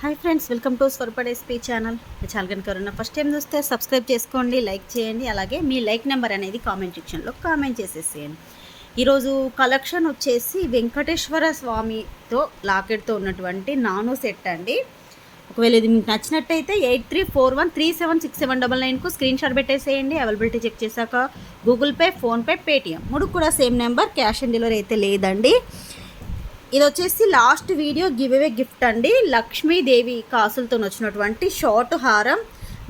Hi friends welcome to స్వరపడే speech channel. చాలా కనుక ఫస్ట్ టైం చూస్తే సబ్స్క్రైబ్ చేసుకోండి లైక్ చేయండి. అలాగే మీ లైక్ నెంబర్ అనేది కామెంట్ సెక్షన్లో కామెంట్ చేసేసేయండి. ఈరోజు కలెక్షన్ వచ్చేసి వెంకటేశ్వర స్వామితో లాకెట్తో ఉన్నటువంటి నానో సెట్ అండి. ఒకవేళ ఇది మీకు నచ్చినట్టయితే eight three four one three seven six seven double నైన్కు screen shot పెట్టేసేయండి. అవైలబిలిటీ చెక్ చేశాక గూగుల్ పే ఫోన్పే పేటిఎం మూడు కూడా same number cash on delivery అయితే లేదండి. ఇది వచ్చేసి last video give away gift అండి. లక్ష్మీదేవి కాసులతో వచ్చినటువంటి షార్ట్ హారం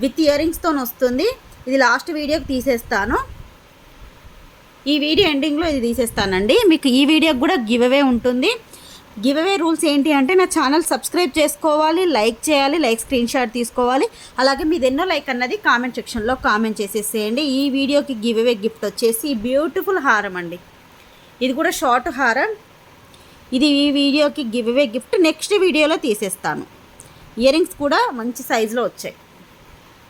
విత్ ఇయర్ రింగ్స్తో వస్తుంది. ఇది లాస్ట్ వీడియోకి తీసేస్తాను. ఈ వీడియో ఎండింగ్లో ఇది తీసేస్తానండి. మీకు ఈ వీడియోకి కూడా గివ్ అవే ఉంటుంది. గివ్ అవే రూల్స్ ఏంటి అంటే నా ఛానల్ సబ్స్క్రైబ్ చేసుకోవాలి లైక్ చేయాలి లైక్ స్క్రీన్ షాట్ తీసుకోవాలి. అలాగే మీది ఎన్నో లైక్ అన్నది కామెంట్ సెక్షన్లో కామెంట్ చేసేసేయండి. ఈ వీడియోకి గివ్ అవే గిఫ్ట్ వచ్చేసి బ్యూటిఫుల్ హారం అండి. ఇది కూడా షార్ట్ హారం. ఇది ఈ వీడియోకి గివ్ అవే గిఫ్ట్. నెక్స్ట్ వీడియోలో తీసేస్తాను. ఇయర్ రింగ్స్ కూడా మంచి సైజులో వచ్చాయి.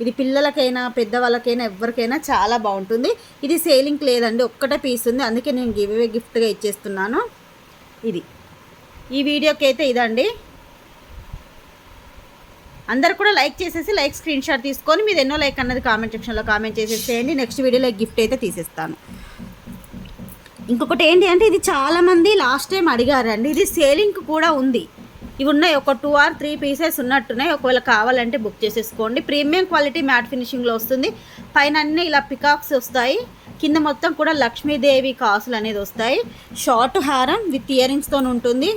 ఇది పిల్లలకైనా పెద్దవాళ్ళకైనా ఎవరికైనా చాలా బాగుంటుంది. ఇది సేలింగ్ లేదండి ఒక్కటే పీస్ ఉంది. అందుకే నేను గివ్ అవే గిఫ్ట్గా ఇచ్చేస్తున్నాను. ఇది. ఈ వీడియోకి అయితే ఇదండి. అందరు కూడా లైక్ చేసేసి లైక్ స్క్రీన్ షాట్ తీసుకొని మీరు ఎన్నో లైక్ అన్నది కామెంట్ సెక్షన్లో కామెంట్ చేసేసేయండి. నెక్స్ట్ వీడియోలో గిఫ్ట్ అయితే తీసేస్తాను. ఇంకొకటి ఏంటి అంటే ఇది చాలామంది లాస్ట్ టైం అడిగారండి. ఇది సేలింగ్ కూడా ఉంది. ఇవి ఉన్నాయి. ఒక టూ ఆర్ త్రీ పీసెస్ ఉన్నట్టున్నాయి. ఒకవేళ కావాలంటే బుక్ చేసేసుకోండి. ప్రీమియం క్వాలిటీ మ్యాట్ ఫినిషింగ్లో వస్తుంది. పైన అన్నీ ఇలా పికాక్స్ వస్తాయి. కింద మొత్తం కూడా లక్ష్మీదేవి కాసులు అనేది వస్తాయి. షార్ట్ హారం విత్ ఇయర్ రింగ్స్తో ఉంటుంది.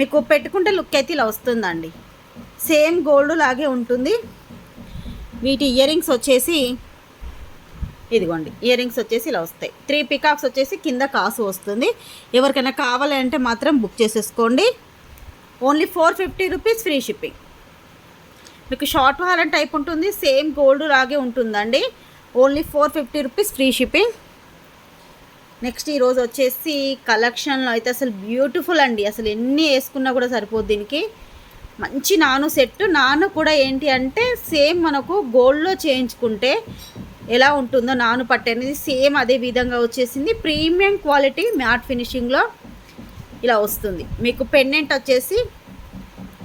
మీకు పెట్టుకుంటే లుక్ అయితే ఇలా వస్తుందండి. సేమ్ గోల్డ్ లాగే ఉంటుంది. వీటి ఇయర్ రింగ్స్ వచ్చేసి ఇదిగోండి ఇయర్ రింగ్స్ వచ్చేసి ఇలా వస్తాయి. త్రీ పికాక్స్ వచ్చేసి కింద కాసు వస్తుంది. ఎవరికైనా కావాలంటే మాత్రం బుక్ చేసేసుకోండి. Only four fifty rupees free shipping మీకు షార్ట్ హారం టైప్ ఉంటుంది సేమ్ గోల్డ్ లాగే ఉంటుందండి. Only four fifty rupees free shipping next ఈరోజు వచ్చేసి కలెక్షన్లో అయితే అసలు బ్యూటిఫుల్ అండి. అసలు ఎన్ని వేసుకున్నా కూడా సరిపోదు దీనికి. మంచి నాను సెట్ నాను కూడా ఏంటి అంటే సేమ్ మనకు గోల్డ్లో చేయించుకుంటే ఎలా ఉంటుందో నాను పట్టు అనేది సేమ్ అదే విధంగా వచ్చేసింది. ప్రీమియం క్వాలిటీ మ్యాట్ ఫినిషింగ్లో ఇలా వస్తుంది. మీకు పెండెంట్ వచ్చేసి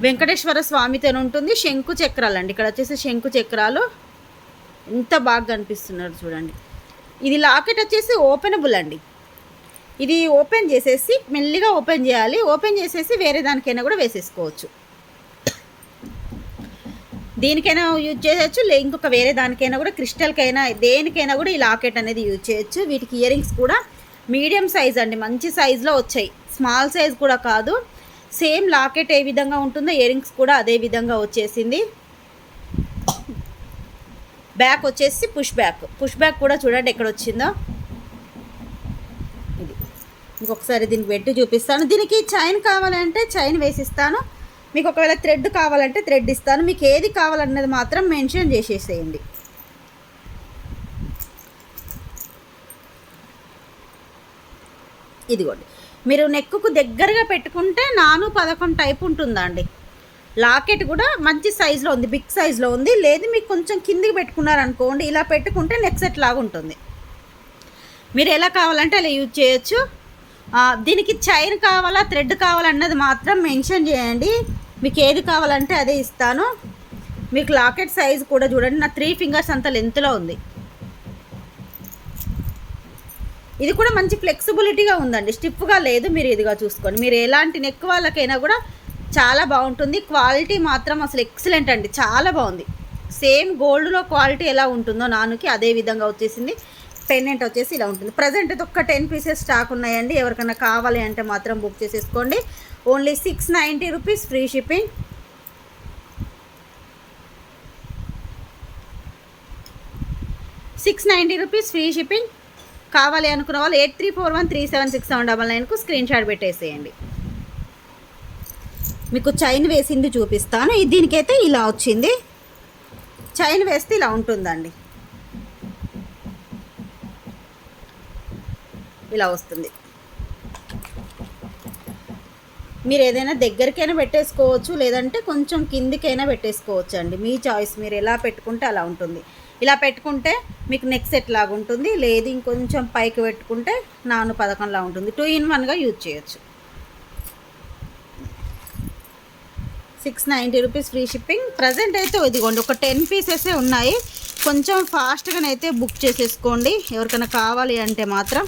వెంకటేశ్వర స్వామితో ఉంటుంది. శంకు చక్రాలు అండి. ఇక్కడ వచ్చేసి శంకు చక్రాలు ఎంత బాగా కనిపిస్తున్నారు చూడండి. ఇది లాకెట్ వచ్చేసి ఓపెనబుల్ అండి. ఇది ఓపెన్ చేసేసి మెల్లిగా ఓపెన్ చేయాలి. ఓపెన్ చేసేసి వేరే దానికైనా కూడా వేసేసుకోవచ్చు. దీనికైనా యూజ్ చేయొచ్చు లే ఇంకొక వేరే దానికైనా కూడా క్రిస్టల్కైనా దేనికైనా కూడా ఈ లాకెట్ అనేది యూజ్ చేయొచ్చు. వీటికి ఇయర్ రింగ్స్ కూడా మీడియం సైజ్ అండి మంచి సైజులో వచ్చాయి. స్మాల్ సైజ్ కూడా కాదు సేమ్ లాకెట్ ఏ విధంగా ఉంటుందో ఇయర్ రింగ్స్ కూడా అదే విధంగా వచ్చేసింది. బ్యాక్ వచ్చేసి పుష్ బ్యాక్. పుష్ బ్యాక్ కూడా చూడండి ఎక్కడ వచ్చిందో. ఇది. ఇంకొకసారి దీనికి పెట్టి చూపిస్తాను. దీనికి చైన్ కావాలంటే చైన్ వేసిస్తాను. మీకు ఒకవేళ థ్రెడ్ కావాలంటే థ్రెడ్ ఇస్తాను. మీకు ఏది కావాలన్నది మాత్రం మెన్షన్ చేసేసేయండి. ఇదిగోండి. మీరు నెక్కుకు దగ్గరగా పెట్టుకుంటే నాను పథకం టైప్ ఉంటుందండి. లాకెట్ కూడా మంచి సైజులో ఉంది బిగ్ సైజులో ఉంది. లేదు మీకు కొంచెం కిందికి పెట్టుకున్నారనుకోండి ఇలా పెట్టుకుంటే నెక్ సెట్ లాగా ఉంటుంది. మీరు ఎలా కావాలంటే అలా యూజ్ చేయొచ్చు. దీనికి చైన్ కావాలా థ్రెడ్ కావాలన్నది మాత్రం మెన్షన్ చేయండి. మీకు ఏది కావాలంటే అదే ఇస్తాను. మీకు లాకెట్ సైజ్ కూడా చూడండి. నా త్రీ ఫింగర్స్ అంత లెంత్లో ఉంది. ఇది కూడా మంచి ఫ్లెక్సిబిలిటీగా ఉందండి. స్టిఫ్గా లేదు. మీరు ఇదిగా చూసుకోండి. మీరు ఎలాంటి నెక్ వాళ్ళకైనా కూడా చాలా బాగుంటుంది. క్వాలిటీ మాత్రం అసలు ఎక్సలెంట్ అండి. చాలా బాగుంది. సేమ్ గోల్డ్లో క్వాలిటీ ఎలా ఉంటుందో నానుకి అదే విధంగా వచ్చేసింది. పెండెంట్ వచ్చేసి ఇలా ఉంటుంది. ప్రజెంట్ అయితే ఒక్క టెన్ పీసెస్ స్టాక్ ఉన్నాయండి. ఎవరికైనా కావాలి అంటే మాత్రం బుక్ చేసేసుకోండి. Only six ninety rupees free shipping. Six ninety rupees free shipping. కావాలి అనుకున్న వాళ్ళు eight three four one three seven six seven double నైన్కు screen shot పెట్టేసేయండి. మీకు చైన్ వేసింది చూపిస్తాను. ఇది దీనికైతే ఇలా వచ్చింది. చైన్ వేస్తే ఇలా ఉంటుందండి. ఇలా వస్తుంది. మీరు ఏదైనా దగ్గరికైనా పెట్టేసుకోవచ్చు లేదంటే కొంచెం కిందికైనా పెట్టేసుకోవచ్చు అండి మీ చాయిస్ మీరు ఎలా పెట్టుకుంటే అలా ఉంటుంది. ఇలా పెట్టుకుంటే మీకు నెక్ సెట్ లాగా ఉంటుంది లేదు ఇంకొంచెం పైకి పెట్టుకుంటే నాను పథకంలా ఉంటుంది. టూ ఇన్ వన్గా యూజ్ చేయొచ్చు. Six ninety rupees free shipping. Present అయితే ఇదిగోండి ఒక టెన్ పీసెసే ఉన్నాయి. కొంచెం ఫాస్ట్గానైతే బుక్ చేసేసుకోండి. ఎవరికైనా కావాలి అంటే మాత్రం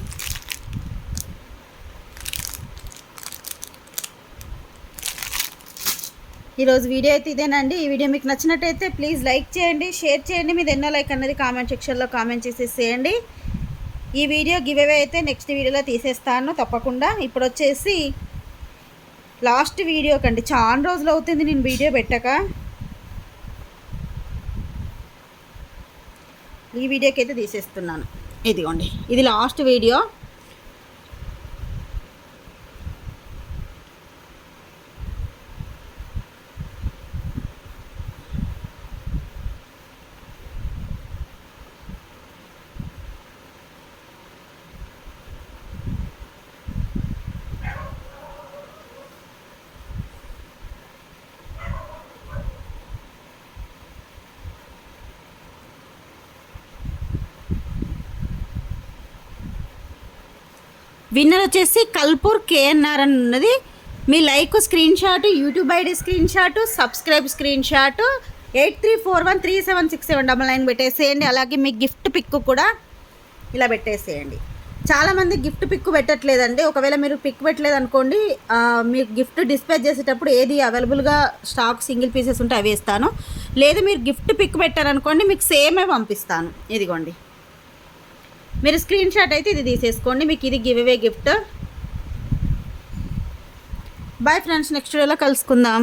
ఈరోజు వీడియో అయితే ఇదేనండి. ఈ వీడియో మీకు నచ్చినట్టయితే ప్లీజ్ లైక్ చేయండి షేర్ చేయండి. మీద ఎన్నో లైక్ అన్నది కామెంట్ సెక్షన్లో కామెంట్ చేసేసేయండి. ఈ వీడియో గివ్ అవే అయితే నెక్స్ట్ వీడియోలో తీసేస్తాను తప్పకుండా. ఇప్పుడు వచ్చేసి లాస్ట్ వీడియో కండి. చాలా రోజులు అవుతుంది నేను వీడియో పెట్టక. ఈ వీడియోకి అయితే తీసేస్తున్నాను. ఇదిగోండి. ఇది లాస్ట్ వీడియో. విన్నర్ వచ్చేసి కల్పూర్ కేఎన్ఆర్ అని ఉన్నది. మీ like screen shot YouTube ID screen shot subscribe screen shot eight three four one three seven six seven double nine పెట్టేసేయండి. అలాగే మీ గిఫ్ట్ పిక్ కూడా ఇలా పెట్టేసేయండి. చాలామంది గిఫ్ట్ పిక్ పెట్టట్లేదండి. ఒకవేళ మీరు పిక్ పెట్టలేదు అనుకోండి మీకు గిఫ్ట్ డిస్పాచ్ చేసేటప్పుడు ఏది అవైలబుల్గా స్టాక్ సింగిల్ పీసెస్ ఉంటే అవి ఇస్తాను. లేదు మీరు గిఫ్ట్ పిక్ పెట్టారనుకోండి మీకు సేమే పంపిస్తాను. ఇదిగోండి. మీరు స్క్రీన్ షాట్ అయితే ఇది తీసేసుకోండి మీకు ఇది give away gift. Bye friends next వీడియోలో కలుసుకుందాం.